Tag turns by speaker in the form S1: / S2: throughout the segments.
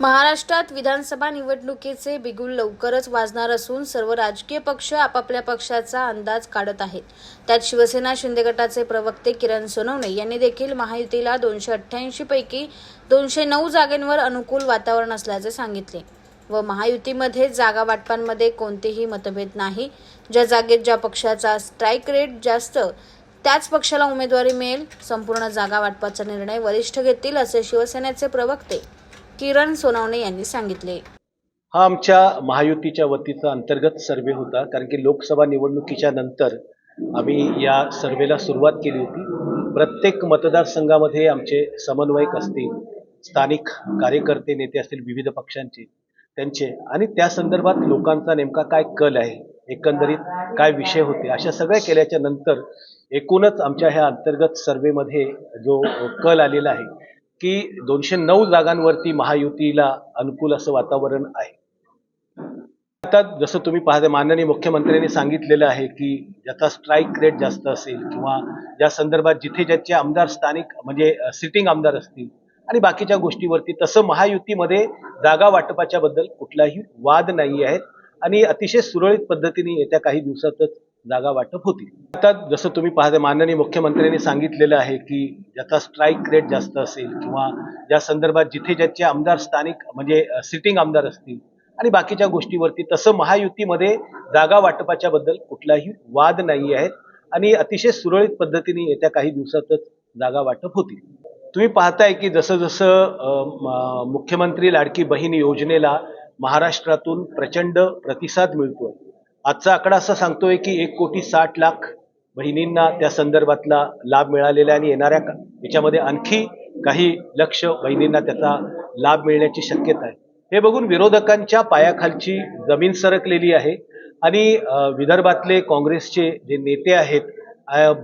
S1: महाराष्ट्रात विधानसभा निवडणुकीचे बिगुल लवकरच वाजणार असून सर्व राजकीय पक्ष आपापल्या पक्षाचा अंदाज काढत आहेत. त्यात शिवसेना शिंदे गटाचे प्रवक्ते किरण सोनवणे यांनी देखील महायुतीला दोनशे अठ्ठ्याऐंशी पैकी दोनशे नऊ जागेंवर अनुकूल वातावरण असल्याचे सांगितले. व महायुतीमध्ये जागा वाटपांमध्ये कोणतेही मतभेद नाही. ज्या जागेत ज्या पक्षाचा स्ट्राईक रेट जास्त त्याच पक्षाला उमेदवारी मिळेल. संपूर्ण जागा वाटपाचा निर्णय वरिष्ठ घेतील असे शिवसेनेचे प्रवक्ते किरण सोनवणे यांनी सांगितले.
S2: हा आमच्या महायुतीच्या वतीचा अंतर्गत सर्वे होता. कारण की लोकसभा निवडणुकीच्या नंतर आम्ही या सर्वेला सुरुवात केली होती. प्रत्येक मतदारसंघामध्ये आमचे समन्वयक असतील स्थानिक कार्यकर्ते नेते असतील विविध पक्षांचे त्यांचे. आणि त्या संदर्भात लोकांचा नेमका काय कल आहे एकंदरीत काय विषय होते अशा सगळ्या केल्याच्यानंतर एकूणच आमच्या ह्या अंतर्गत सर्वेमध्ये जो कल आलेला आहे की दोनशे नऊ जागांवरती महायुतीला अनुकूल असं वातावरण आहे. आता जसं तुम्ही पाहता माननीय मुख्यमंत्र्यांनी सांगितलेलं आहे की ज्याचा स्ट्राईक रेट जास्त असेल किंवा ज्या संदर्भात जिथे ज्याचे आमदार स्थानिक म्हणजे सिटिंग आमदार असतील आणि बाकीच्या गोष्टीवरती तसं महायुतीमध्ये जागा वाटपाच्या बद्दल कुठलाही वाद नाही आहेत आणि अतिशय सुरळीत पद्धतीने येत्या काही दिवसातच जागा वाटप होतील आता जसं तुम्ही पाहता माननीय मुख्यमंत्र्यांनी सांगितलेलं आहे की ज्याचा स्ट्राईक रेट जास्त असेल किंवा ज्या संदर्भात जिथे ज्याचे आमदार स्थानिक म्हणजे सिटिंग आमदार असतील आणि बाकीच्या गोष्टीवरती तसं महायुतीमध्ये जागा वाटपाच्या बद्दल कुठलाही वाद नाही आहेत आणि अतिशय सुरळीत पद्धतीने येत्या काही दिवसातच जागा वाटप होतील. तुम्ही पाहताय की जसं जसं मुख्यमंत्री लाडकी बहीण योजनेला महाराष्ट्रातून प्रचंड प्रतिसाद मिळतोय आजचा आकडा असा सांगतोय की एक कोटी साठ लाख बहिणींना त्या संदर्भातला लाभ मिळालेला आणि येणाऱ्या का- याच्यामध्ये आणखी काही लक्ष बहिणींना त्याचा लाभ मिळण्याची शक्यता आहे. हे बघून विरोधकांच्या पायाखालची जमीन सरकलेली आहे आणि विदर्भातले काँग्रेसचे जे नेते आहेत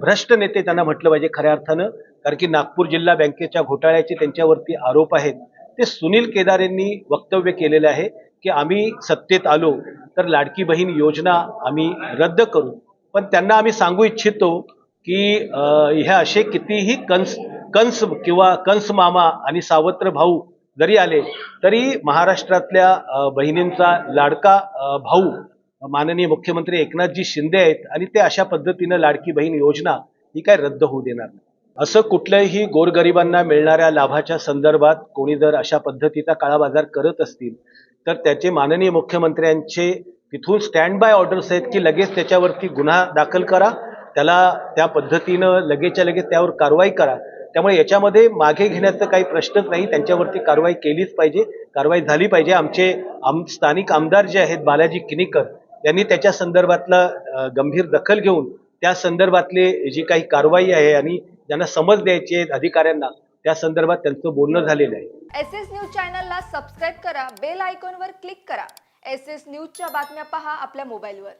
S2: भ्रष्ट नेते त्यांना म्हटलं पाहिजे खऱ्या अर्थानं कारण की नागपूर जिल्हा बँकेच्या घोटाळ्याचे त्यांच्यावरती आरोप आहेत. ते सुनील केदार यांनी वक्तव्य केलेलं आहे. की आम्ही सत्तेत आलो तर लाडकी बहीण योजना आम्ही रद्द करू. पण त्यांना आम्ही सांगू इच्छितो की हे ह्या असे कितीही कंस कंस किंवा कंस मामा आणि सावत्र भाऊ जरी आले तरी महाराष्ट्रातल्या बहिणींचा लाडका भाऊ माननीय मुख्यमंत्री एकनाथजी शिंदे आहेत आणि ते अशा पद्धतीनं लाडकी बहीण योजना ही काय रद्द होऊ देणार नाही. असं कुठल्याही गोरगरिबांना मिळणाऱ्या लाभाच्या संदर्भात कोणी जर अशा पद्धतीचा काळाबाजार करत असतील तर त्याचे माननीय मुख्यमंत्र्यांचे तिथून स्टँड बाय ऑर्डर्स आहेत की लगेच त्याच्यावरती गुन्हा दाखल करा. त्याला त्या पद्धतीनं लगेचच्या लगेच त्यावर कारवाई करा. त्यामुळे याच्यामध्ये मागे घेण्याचा काही प्रश्नच नाही. त्यांच्यावरती कारवाई केलीच पाहिजे. कारवाई झाली पाहिजे. आमचे आम स्थानिक आमदार जे आहेत बालाजी किनीकर यांनी त्याच्या संदर्भातला गंभीर दखल घेऊन त्या संदर्भातले जी काही कारवाई आहे आणि ज्यांना समज द्यायची आहेत अधिकाऱ्यांना त्या संदर्भात त्यांचं बोलणं झालेलं आहे.
S3: एस एस न्यूज चॅनलला सबस्क्राईब करा बेल आयकॉनवर क्लिक करा. एस एस न्यूजच्या बातम्या पहा आपल्या मोबाईलवर.